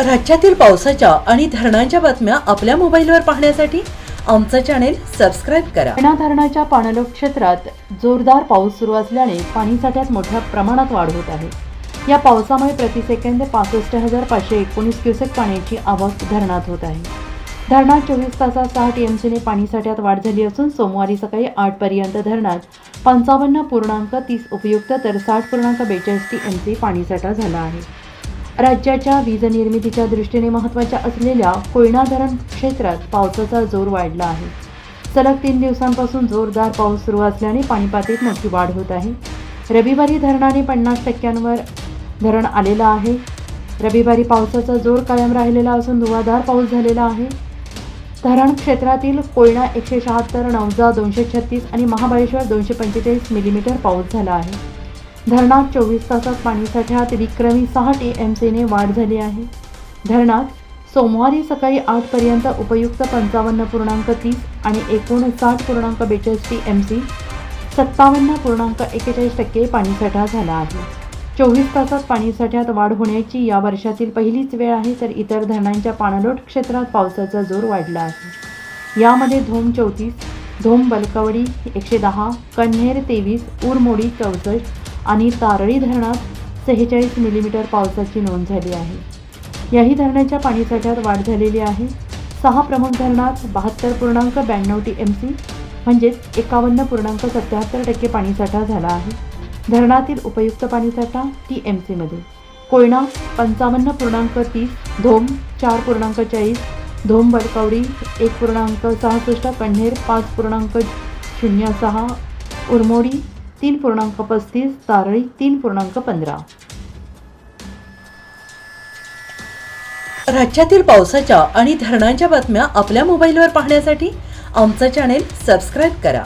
राज्यातील पावसाच्या आणि धरणांच्या बातम्या आपल्या मोबाईलवर पाहण्यासाठी आमचं चॅनेल सबस्क्राईब करा. पेणा धरणाच्या पाणलोट क्षेत्रात जोरदार पाऊस सुरू असल्याने पाणीसाठ्यात मोठ्या प्रमाणात वाढ होत आहे. या पावसामुळे प्रतिसेकंद पासष्ट हजार पाचशे एकोणीस क्युसेक पाण्याची आवक धरणात होत आहे. धरणात चोवीस तासात सहा टीएमसीने पाणीसाठ्यात वाढ झाली असून सोमवारी सकाळी आठपर्यंत धरणात पंचावन्न पूर्णांक तीस उपयुक्त तर साठ पूर्णांक बेचाळीस टीएमसी पाणीसाठा झाला आहे. राज्याच्या वीज निर्मितीच्या दृष्टीने महत्त्वाच्या असलेल्या कोयना धरण क्षेत्रात पावसाचा जोर वाढला आहे. सलग तीन दिवसांपासून जोरदार पाऊस सुरू असल्याने पाणीपातळीत मोठी वाढ होत आहे. रविवारी धरणाने पन्नास टक्क्यांवर धरण आलेलं आहे. रविवारी पावसाचा जोर कायम राहिलेला असून धुवाधार पाऊस झालेला आहे. धरण क्षेत्रातील कोयना एकशे शहात्तर नवजा दोनशे छत्तीस आणि महाबळेश्वर दोनशे पंचेचाळीस मिलीमीटर पाऊस झाला आहे. धरणात चोवीस तासात पाणीसाठ्यात विक्रमी सहा टी एम सीने वाढ झाली आहे. धरणात सोमवारी सकाळी आठपर्यंत उपयुक्त पंचावन्न पूर्णांक तीस आणि एकोणसाठ पूर्णांक बेचाळीस टी एम सी सत्तावन्न पूर्णांक एकेचाळीस टक्के पाणीसाठा झाला आहे. चोवीस तासात पाणीसाठ्यात वाढ होण्याची या वर्षातील पहिलीच वेळ आहे तर इतर धरणांच्या पाणलोट क्षेत्रात पावसाचा जोर वाढला आहे. यामध्ये धोम चौतीस धोम बलकवडी एकशे दहा कन्हेर तेवीस उरमोडी चौसष्ट आणि तारळी धरणात सेहेचाळीस मिलीमीटर पावसाची नोंद झाली आहे. याही धरणाच्या पाणीसाठ्यात वाढ झालेली आहे. सहा प्रमुख धरणात बहात्तर पूर्णांक ब्याण्णव टी एम सी म्हणजेच एकावन्न पूर्णांक सत्याहत्तर टक्के पाणीसाठा झाला आहे. धरणातील उपयुक्त पाणीसाठा टी एम सीमध्ये कोयना पंचावन्न पूर्णांक तीस धोम चार पूर्णांक चाळीस धोम बडकावडी एक पूर्णांक सहासष्ट कण्हेर पाच पूर्णांक शून्य सहा उरमोडी तीन पूर्णांक पस्तीस तारळी तीन पूर्णांक पंधरा. राज्यातील पावसाच्या आणि धरणांच्या बातम्या आपल्या मोबाईलवर पाहण्यासाठी आमचं चॅनेल सबस्क्राईब करा.